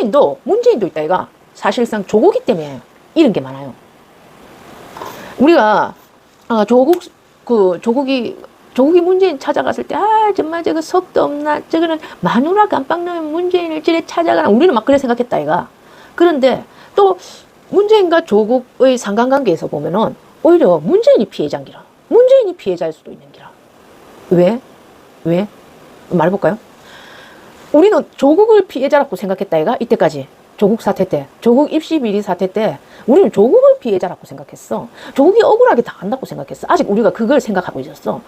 문재인도 문재인도 있다 이가 사실상 조국이 때문에 이런 게 많아요. 우리가 아, 조국 그 조국이 조국이 문재인 찾아갔을 때 아 정말 저거 속도 없나 저거는 마누라 넣으면 문재인을 저래 찾아가나 우리는 막 그래 생각했다 이가 그런데 또 문재인과 조국의 상관관계에서 보면은 오히려 문재인이 피해자인기라 문재인이 피해자일 수도 있는 기라 왜? 왜? 말해볼까요? 우리는 조국을 피해자라고 생각했다 이가? 이때까지. 조국 사태 때. 조국 입시 비리 사태 때. 우리는 조국을 피해자라고 생각했어. 조국이 억울하게 당한다고 생각했어. 아직 우리가 그걸 생각하고 있었어.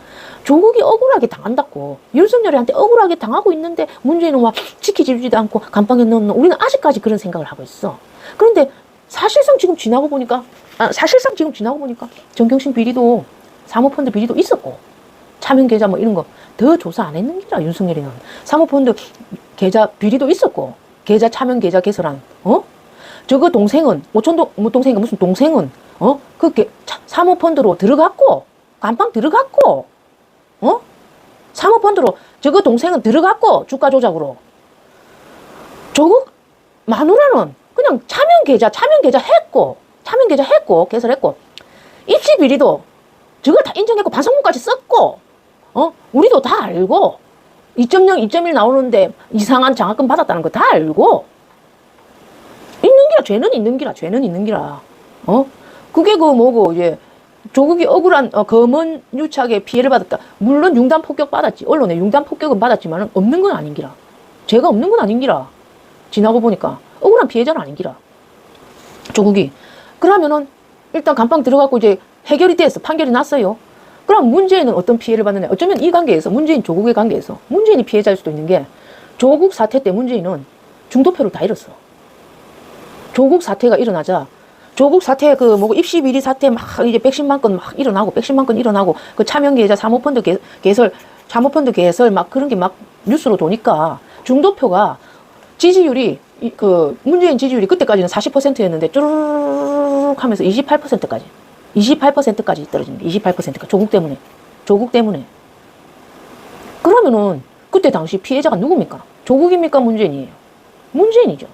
조국이 억울하게 당한다고. 윤석열이한테 억울하게 당하고 있는데 문재인은 막 지키지도 않고 감방에 넣는 우리는 아직까지 그런 생각을 하고 있어. 그런데 사실상 지금 지나고 보니까 아, 사실상 지금 지나고 보니까 정경심 비리도 사모펀드 비리도 있었고 차명 계좌 뭐 이런 거 더 조사 안 했는 기라 윤석열이는. 사모펀드 계좌 비리도 있었고 계좌 차명 계좌 개설한 어? 저거 동생은 오촌동 뭐 동생이 무슨 동생은 어그 사모펀드로 들어갔고 간판 들어갔고 어? 사모펀드로 저거 동생은 들어갔고 주가 조작으로. 조국 마누라는 그냥 차명 계좌 차명 계좌 했고 차명 계좌 했고 개설했고 입시 비리도 저걸 다 인정했고 반성문까지 썼고 어? 우리도 다 알고 2.0, 2.1 나오는데 이상한 장학금 받았다는 거 다 알고 있는 기라 죄는 있는 기라 죄는 있는 기라. 어? 그게 그 뭐고 이제 조국이 억울한 어, 검은 유착에 피해를 받았다. 물론 융단 폭격 받았지. 언론에 융단 폭격은 받았지만 없는 건 아닌 기라. 죄가 없는 건 아닌 기라. 지나고 보니까 억울한 피해자는 아닌 기라. 조국이. 그러면은 일단 감방 들어가고 이제 해결이 됐어 판결이 났어요 그럼 문재인은 어떤 피해를 받느냐? 어쩌면 이 관계에서 문재인 조국의 관계에서 문재인이 피해자일 수도 있는 게 조국 사태 때 문재인은 중도표를 다 잃었어. 조국 사태가 일어나자 조국 사태 그뭐 입시 비리 사태 막 이제 백십만 건 막 일어나고 백십만 건 일어나고 그 차명 계좌 사모펀드 개, 개설 사모펀드 개설 막 그런 게 막 뉴스로 도니까 중도표가 지지율이 이, 그 문재인 지지율이 그때까지는 40%였는데 쭈르륵 하면서 28%까지 28%까지 떨어집니다. 28%가 조국 때문에 조국 때문에 그러면은 그때 당시 피해자가 누굽니까? 조국입니까? 문재인이에요. 문재인이죠.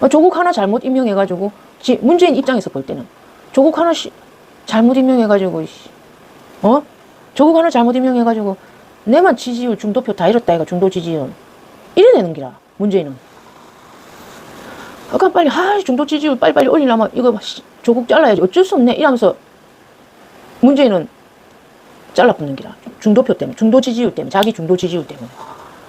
아, 조국 하나 잘못 임명해가지고 지- 문재인 입장에서 볼 때는 조국 하나 씨, 잘못 임명해가지고 씨, 어 조국 하나 잘못 임명해가지고 내만 지지율 중도표 다 잃었다 이가 중도 지지율 이래내는 기라 문재인은 아까 빨리 아 중도 지지율 빨리빨리 올리려면 이거 조국 잘라야지. 어쩔 수 없네. 이러면서 문재인은 잘라붙는 기라. 중도표 때문에 중도 지지율 때문에 자기 중도 지지율 때문에.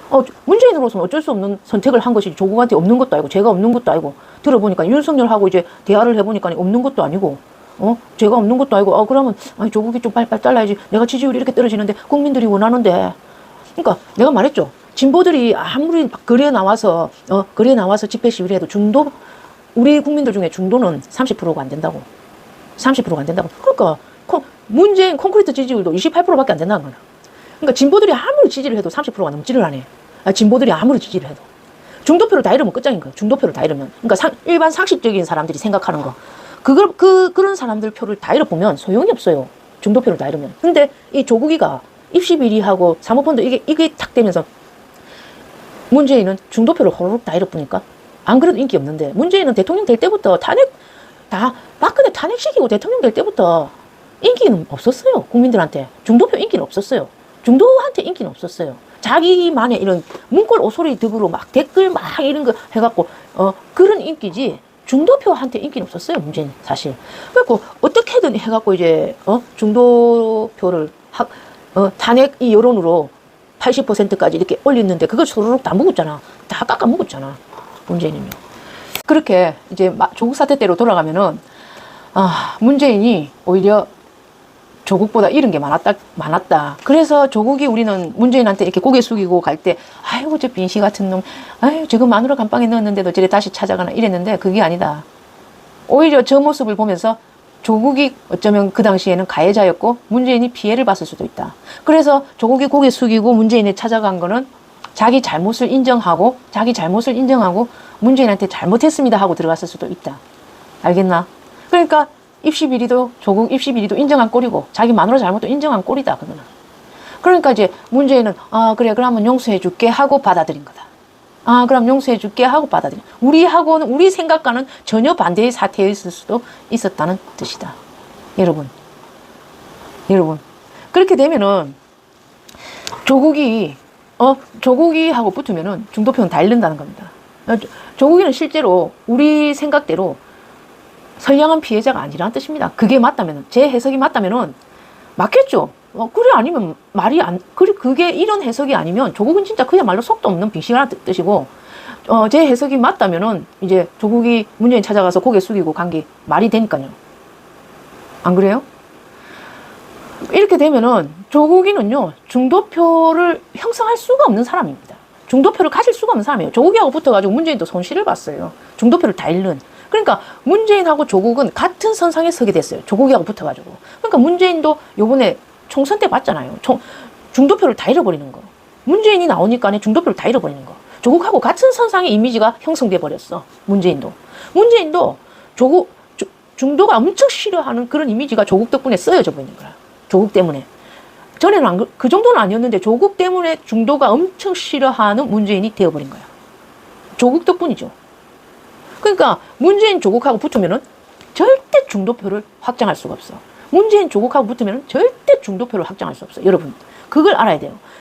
어, 문재인으로서는 어쩔 수 없는 선택을 한 것이 조국한테 없는 것도 아니고 제가 없는 것도 아니고 들어보니까 윤석열하고 이제 대화를 해보니까 없는 것도 아니고 어? 제가 없는 것도 아니고 어 그러면 아니 조국이 좀 빨리빨리 잘라야지. 내가 지지율이 이렇게 떨어지는데 국민들이 원하는데. 그러니까 내가 말했죠 진보들이 아무리 막 거리에 나와서 어 거리에 나와서 집회 시위를 해도 중도 우리 국민들 중에 중도는 30%가 안 된다고 30%가 안 된다고 그러니까 콩- 문재인 콘크리트 지지율도 28%밖에 안 된다는 거야 그러니까 진보들이 아무리 지지를 해도 30%가 넘지를 않아. 아, 진보들이 아무리 지지를 해도. 중도표를 다 잃으면 끝장인 거야. 중도표를 다 잃으면. 그러니까 상- 일반 상식적인 사람들이 생각하는 거. 그걸, 그, 그런 사람들 표를 다 잃어보면 소용이 없어요. 중도표를 다 잃으면. 근데 이 조국이가 입시 비리하고 사모펀드 이게, 이게 탁 되면서 문재인은 중도표를 호로록 다 잃어보니까 안 그래도 인기 없는데 문재인은 대통령 될 때부터 탄핵, 다 박근혜 탄핵시키고 대통령 될 때부터 인기는 없었어요. 국민들한테. 중도표 인기는 없었어요. 중도한테 인기는 없었어요. 자기만의 이런 문골 오소리 득으로 막 댓글 막 이런 거 해갖고 어 그런 인기지 중도표한테 인기는 없었어요 문재인 사실. 그래갖고 어떻게든 해갖고 이제 어 중도표를 하, 어 탄핵 이 여론으로 80%까지 이렇게 올렸는데 그걸 소로록 다 먹었잖아. 다 깎아 먹었잖아 문재인은요. 그렇게 이제 마- 조국 사태 때로 돌아가면은 아 문재인이 오히려 조국보다 이런 게 많았다, 많았다. 그래서 조국이 우리는 문재인한테 이렇게 고개 숙이고 갈 때, 아이고, 저 빈시 같은 놈, 아유, 저거 마누라 감방에 넣었는데도 저래 다시 찾아가나 이랬는데 그게 아니다. 오히려 저 모습을 보면서 조국이 어쩌면 그 당시에는 가해자였고 문재인이 피해를 봤을 수도 있다. 그래서 조국이 고개 숙이고 문재인이 찾아간 거는 자기 잘못을 인정하고 자기 잘못을 인정하고 문재인한테 잘못했습니다 하고 들어갔을 수도 있다. 알겠나? 그러니까 입시 비리도 조국 입시 비리도 인정한 꼴이고 자기 마누라 잘못도 인정한 꼴이다 그거는. 그러니까 이제 문재인은 아 그래 그러면 용서해 줄게 하고 받아들인 거다. 아, 그럼 용서해 줄게 하고 받아들여. 우리하고는, 우리 생각과는 전혀 반대의 사태였을 수도 있었다는 뜻이다. 여러분. 여러분. 그렇게 되면은, 조국이, 어, 조국이 하고 붙으면은 중도표는 다 잃는다는 겁니다. 어, 조- 조국이는 실제로 우리 생각대로 선량한 피해자가 아니라는 뜻입니다. 그게 맞다면, 제 해석이 맞다면은 맞겠죠. 어, 그래 아니면 말이 안 그래 그게 이런 해석이 아니면 조국은 진짜 그야말로 속도 없는 빙신이라는 뜻- 뜻이고 어, 제 해석이 맞다면은 이제 조국이 문재인 찾아가서 고개 숙이고 간 게 말이 되니까요. 안 그래요? 이렇게 되면은 조국이는요 중도표를 형성할 수가 없는 사람입니다. 중도표를 가질 수가 없는 사람이에요. 조국이하고 붙어가지고 문재인도 손실을 봤어요. 중도표를 다 잃는. 그러니까 문재인하고 조국은 같은 선상에 서게 됐어요. 조국이하고 붙어가지고. 그러니까 문재인도 요번에 총선 때 봤잖아요. 총, 중도표를 다 잃어버리는 거. 문재인이 나오니까 중도표를 다 잃어버리는 거. 조국하고 같은 선상의 이미지가 형성돼 버렸어. 문재인도. 문재인도 조국 조- 중도가 엄청 싫어하는 그런 이미지가 조국 덕분에 쓰여져 버리는 거야. 조국 때문에. 전에는 안, 그- 그 정도는 아니었는데 조국 때문에 중도가 엄청 싫어하는 문재인이 되어버린 거야. 조국 덕분이죠. 그러니까 문재인 조국하고 붙으면은 절대 중도표를 확장할 수가 없어. 문재인 조국하고 붙으면 절대 중도표를 확장할 수 없어. 여러분, 그걸 알아야 돼요.